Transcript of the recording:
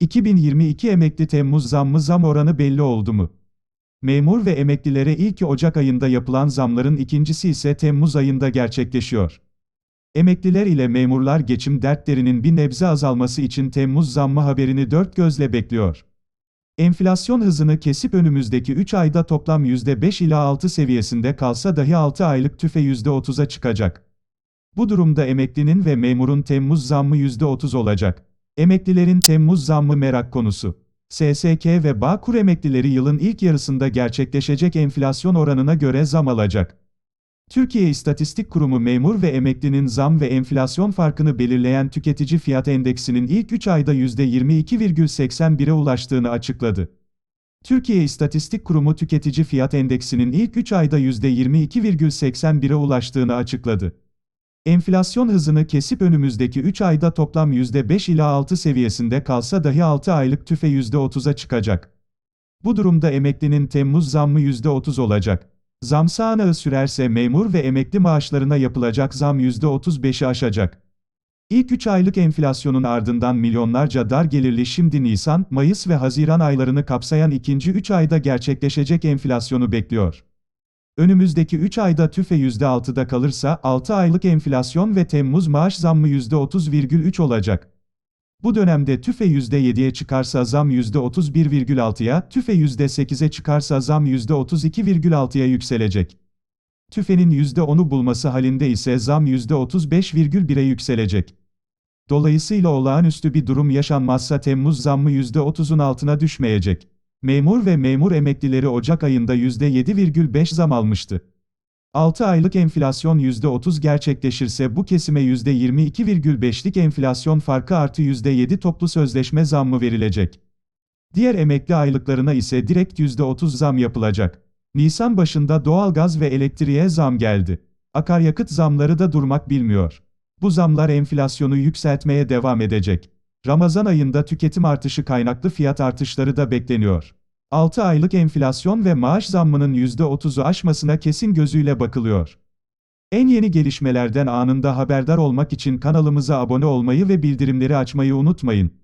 2022 emekli Temmuz zammı zam oranı belli oldu mu? Memur ve emeklilere ilk Ocak ayında yapılan zamların ikincisi ise Temmuz ayında gerçekleşiyor. Emekliler ile memurlar geçim dertlerinin bir nebze azalması için Temmuz zammı haberini dört gözle bekliyor. Enflasyon hızını kesip önümüzdeki 3 ayda toplam %5 ila 6 seviyesinde kalsa dahi 6 aylık tüfe %30'a çıkacak. Bu durumda emeklinin ve memurun Temmuz zammı %30 olacak. Emeklilerin Temmuz zammı merak konusu. SSK ve Bağkur emeklileri yılın ilk yarısında gerçekleşecek enflasyon oranına göre zam alacak. Türkiye İstatistik Kurumu memur ve emeklinin zam ve enflasyon farkını belirleyen tüketici fiyat endeksinin ilk 3 ayda %22,81'e ulaştığını açıkladı. Türkiye İstatistik Kurumu tüketici fiyat endeksinin ilk 3 ayda %22,81'e ulaştığını açıkladı. Enflasyon hızını kesip önümüzdeki 3 ayda toplam %5 ila 6 seviyesinde kalsa dahi 6 aylık tüfe %30'a çıkacak. Bu durumda emeklinin Temmuz zammı %30 olacak. Zam sağanağı sürerse memur ve emekli maaşlarına yapılacak zam %35'i aşacak. İlk 3 aylık enflasyonun ardından milyonlarca dar gelirli şimdi Nisan, Mayıs ve Haziran aylarını kapsayan ikinci 3 ayda gerçekleşecek enflasyonu bekliyor. Önümüzdeki 3 ayda tüfe %6'da kalırsa 6 aylık enflasyon ve Temmuz maaş zammı %30,3 olacak. Bu dönemde tüfe %7'ye çıkarsa zam %31,6'ya, tüfe %8'e çıkarsa zam %32,6'ya yükselecek. Tüfenin %10'u bulması halinde ise zam %35,1'e yükselecek. Dolayısıyla olağanüstü bir durum yaşanmazsa Temmuz zammı %30'un altına düşmeyecek. Memur ve memur emeklileri Ocak ayında %7,5 zam almıştı. 6 aylık enflasyon %30 gerçekleşirse bu kesime %22,5'lik enflasyon farkı artı %7 toplu sözleşme zammı verilecek. Diğer emekli aylıklarına ise direkt %30 zam yapılacak. Nisan başında doğalgaz ve elektriğe zam geldi. Akaryakıt zamları da durmak bilmiyor. Bu zamlar enflasyonu yükseltmeye devam edecek. Ramazan ayında tüketim artışı kaynaklı fiyat artışları da bekleniyor. 6 aylık enflasyon ve maaş zammının %30'u aşmasına kesin gözüyle bakılıyor. En yeni gelişmelerden anında haberdar olmak için kanalımıza abone olmayı ve bildirimleri açmayı unutmayın.